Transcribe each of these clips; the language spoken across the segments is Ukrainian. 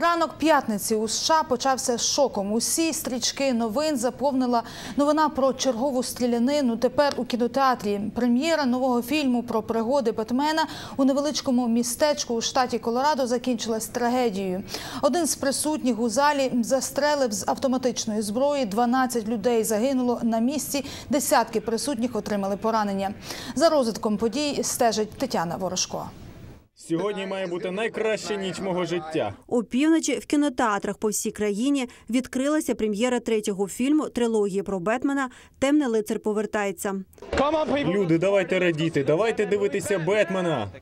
Ранок п'ятниці у США почався шоком. Усі стрічки новин заповнила новина про чергову стрілянину. Тепер у кінотеатрі прем'єра нового фільму про пригоди Бетмена у невеличкому містечку у штаті Колорадо закінчилась трагедією. Один з присутніх у залі застрелив з автоматичної зброї. 12 людей загинуло на місці. Десятки присутніх отримали поранення. За розвитком подій стежить Тетяна Ворожко. Сьогодні має бути найкраща ніч мого життя. Опівночі в кінотеатрах по всій країні відкрилася прем'єра третього фільму трилогії про Бетмена Темний лицар повертається. Люди, давайте радіти, давайте дивитися Бетмена.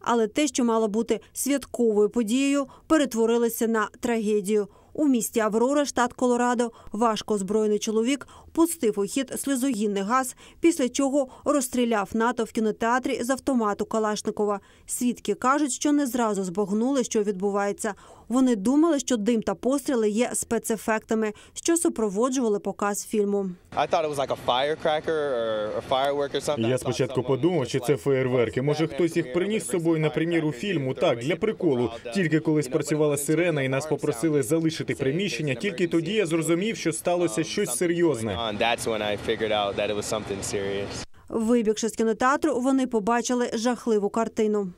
Але те, що мало бути святковою подією, перетворилося на трагедію. У місті Аврора, штат Колорадо, важко озброєний чоловік пустив у хід сльозогінний газ, після чого розстріляв НАТО в кінотеатрі з автомату Калашникова. Свідки кажуть, що не зразу збагнули, що відбувається. Вони думали, що дим та постріли є спецефектами, що супроводжували показ фільму. Я спочатку подумав, чи це феєрверки. Може, хтось їх приніс з собою на прем'єру фільму. Так, для приколу. Тільки коли спрацювала сирена і нас попросили залишити приміщення, тільки тоді я зрозумів, що сталося щось серйозне. Вибігши з кінотеатру, вони побачили жахливу картину.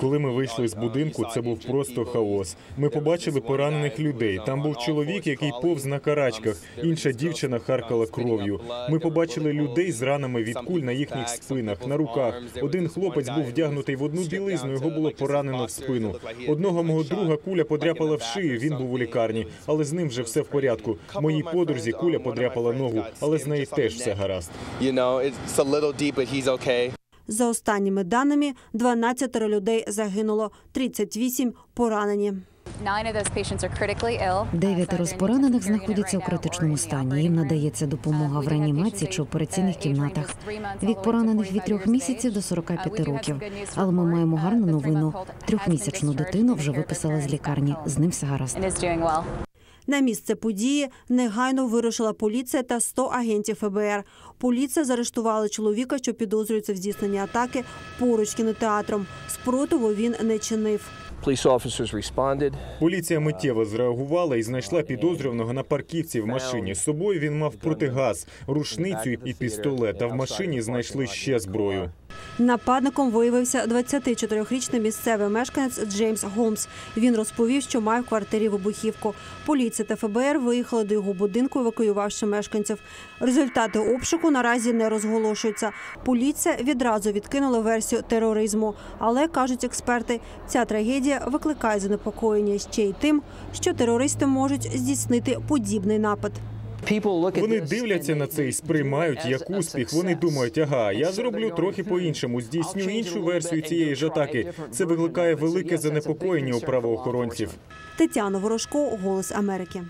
Коли ми вийшли з будинку, це був просто хаос. Ми побачили поранених людей. Там був чоловік, який повз на карачках. Інша дівчина харкала кров'ю. Ми побачили людей з ранами від куль на їхніх спинах, на руках. Один хлопець був вдягнутий в одну білизну. Його було поранено в спину. Одного мого друга куля подряпала в шию. Він був у лікарні, але з ним вже все в порядку. Моїй подрузі куля подряпала ногу, але з нею теж все гаразд. За останніми даними, 12 людей загинуло, 38 поранені. Дев'ятеро з поранених знаходяться у критичному стані. Їм надається допомога в реанімації чи операційних кімнатах. Вік поранених від трьох місяців до 45 років. Але ми маємо гарну новину. Трьохмісячну дитину вже виписали з лікарні. З ним все гаразд. На місце події негайно вирушила поліція та 100 агентів ФБР. Поліція заарештувала чоловіка, що підозрюється в здійсненні атаки поруч кінотеатром. Спротиву він не чинив. Поліція миттєво зреагувала і знайшла підозрюваного на парківці в машині. З собою він мав протигаз, рушницю і пістолет. А в машині знайшли ще зброю. Нападником виявився 24-річний місцевий мешканець Джеймс Голмс. Він розповів, що має в квартирі вибухівку. Поліція та ФБР виїхали до його будинку, евакуювавши мешканців. Результати обшуку наразі не розголошуються. Поліція відразу відкинула версію тероризму. Але кажуть експерти, ця трагедія викликає занепокоєння ще й тим, що терористи можуть здійснити подібний напад. Вони дивляться на це і сприймають як успіх. Вони думають, ага, я зроблю трохи по-іншому, здійсню іншу версію цієї ж атаки. Це викликає of it." So, велике занепокоєння у правоохоронців. Тетяна Ворожко, Голос Америки.